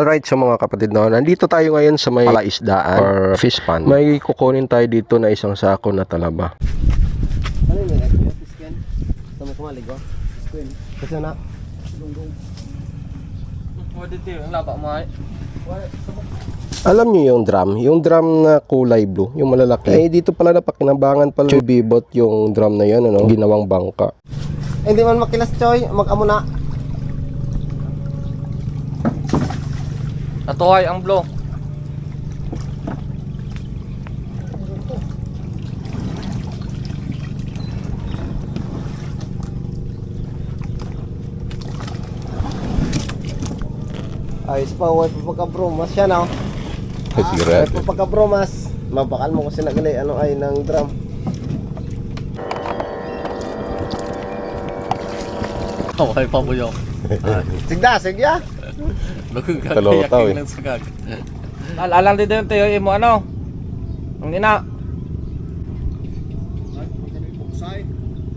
Alright, so mga kapatid no, nandito tayo ngayon sa may palaisdaan or fish pond. May kukunin tayo dito na isang sako na talaba. Ano yun? Like, skin? Sama ko maligo? Skin. Kasi na. Pwede tayo, ang laba mo ay. Alam niyo yung drum? Yung drum na kulay blue, yung malalaki. Eh, dito pala napakinabangan pala yung bibot yung drum na yan, ano? Ginawang bangka. Eh, hindi man makilas, Choy. Mag-amo na. Natuhay ang blow. Ayos pa, huwag pa pagka-bromas siya na. Sigurado. Huwag pa pagka-bromas. Mabakal mo kasi nagali ano ay ng drum. Natuhay pa mo yun. Sigda, sigya. Kalotaw, eh. ng sagag. Alalang din din tayo, imo ano? Ang ina.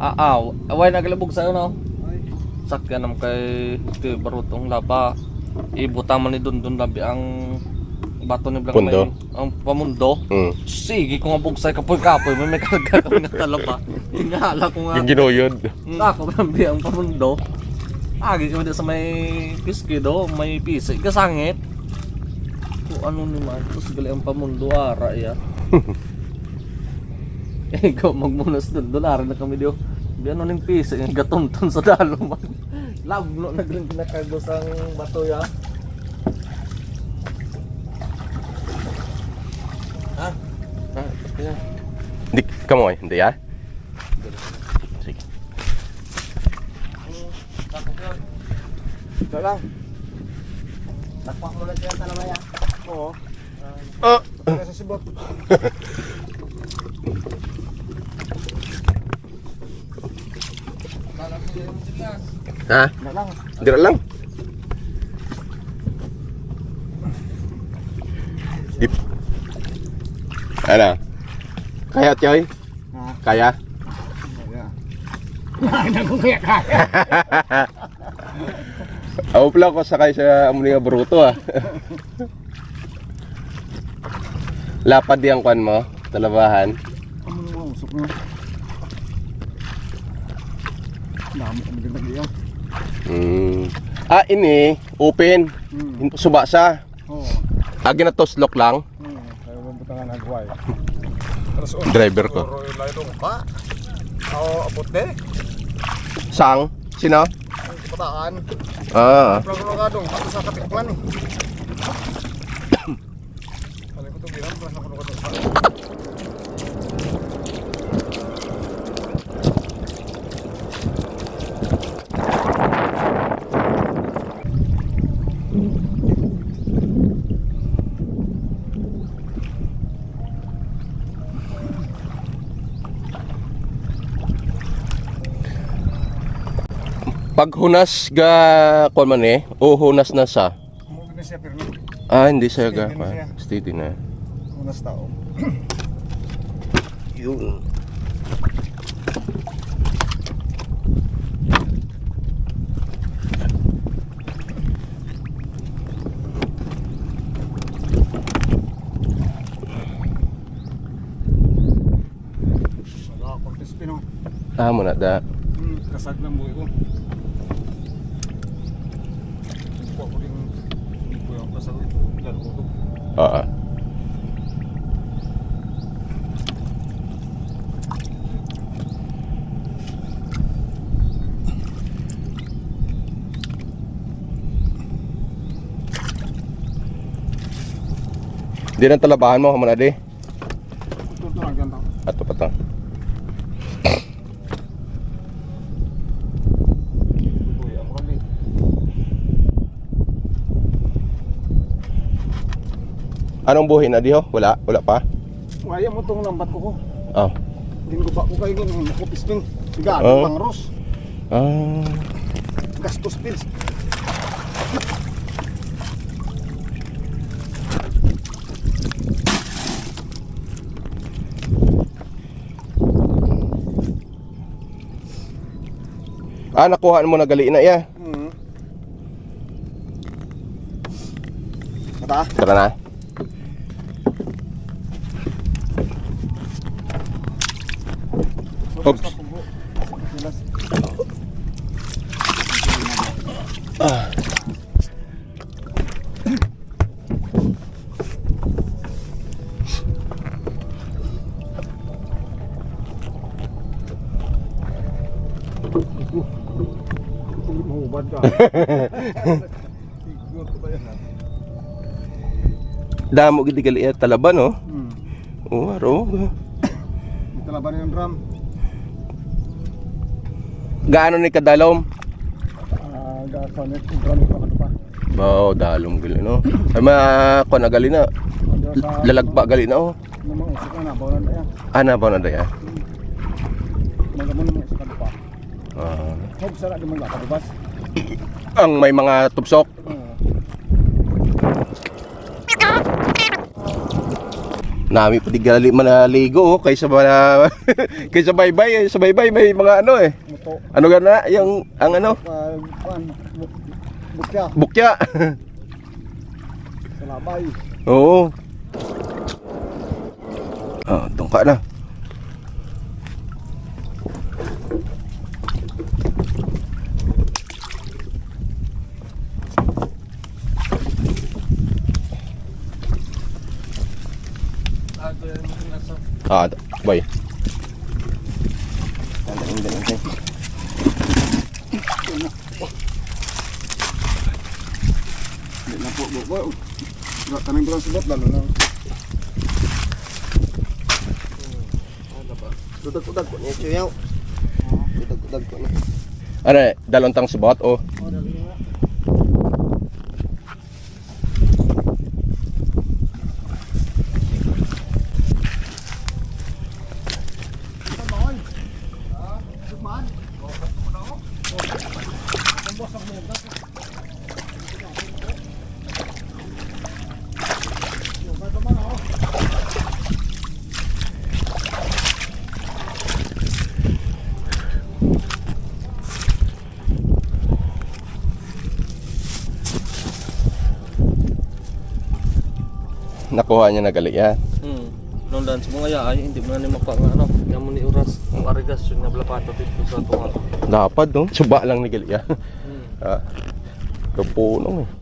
Ah, ah, away nagalabog sa'yo no? Sakyan naman kay Tio Barutong laba. Ibuta man ni Dundun labi ang bato ni Blanc Pundo. Ang pamundo. Mm. Sige, kung nga bugsay kapoy kapoy, may may karga kami nga talaba. Tingala ko nga. Yung ginuyod. Ako gambi ang pamundo. Agi kami sa may piski do, may pisi. Kasangit. Kung ano ni man, tapos gali ang pamundo ara ya. eh, ikaw magmunas doon na kami dio. Di ano ning pisi, yung gatunton sa dalo man. Labno na galing kinakagos ang bato ya. Ha? Ha? Hindi, kamoy, hindi ah. Sige. Takot yun. Ito lang. Takpak mo na siya sa lamaya. Oo. Oh. Kaya sibot. Kala ko yung sigas. Ha? Lang. Dira lang. Dip. Ano? Kaya, Choy? Ha? Kaya? Ano ko kaya kaya? Ako pala ko sakay sa amuli nga bruto ah. Lapad di ang kwan mo, talabahan. Ano mo, usok na. Dami kami din nag-iyaw. Mm. Ah, ini, open. Hmm. Suba sa. Oo. Agi na toslok lang. Hmm. Kaya mo butangan nagway. Driver ko. Pa? Oo, abot de. Sang? Sino? Pataan. Ah. Pragnogadong, ako sa katikman eh. Kali ko ito bilang, pragnogadong. Pag hunas ga kwan man eh, o hunas na sa. Mo na Ah, hindi siya ga. Steady na siya. kwan. Steady na. unas tao. Pispino. Ah, mo na da. Hmm, kasag lang buhay ko. Hindi ko ako rin hindi ko yung kasag ito. Lalo ko ito. Oo. Di na talabahan mo, kamuna di. Ito ito lang ganda. Ato pa to. Anong buhay na di ho? Wala? Wala pa? Waya mo itong lambat ko ko. Oh. Hindi ko ba ko kayo nun. Ako pispin. Siga, Oh. pang ros. Ah. Gastos pills. Ah, nakuha mo na gali na iya. Hmm. Kata? Tara na. Oops. Mahubad ka. Damo gid gali at talaban oh. Hmm. Oh, aro. Ito laban yung drum. Gaano ni kadalom? Ah, gasanit yung drum ko ano pa. Bao, dalom gali no. Ay ma ko na gali na. Sa Lalagba gali na oh. Ana ba na daya? Pa. Ah. Hope sara di man lakabas. ang may mga tupsok. Oo. Nami pa di gali manaligo oh, kaysa ba kaysa baybay eh. sa baybay may mga ano eh. Muto. Ano gana yung ang ano bu- Bukya. bukya. Sa labay. Oo. Ah, tungka na. Ah, boy. Tandaan din natin. Hindi na po. Bu- Wala kaming bulan subot lalo na. Tudag-tudag ko niya, chuyaw. Tudag-tudag ko niya. Ano, eh, dalontang subot oh. Oh, dali na. Nakuha niya na gali yan. Hmm. Nung dance mo nga ay hindi mo na ni mapa nga ano. Nga mo ni oras. Ang arigas yun nga blapato dito sa tunga. Dapat no. Suba lang ni gali yan. Hmm. Ah. Kapunong eh.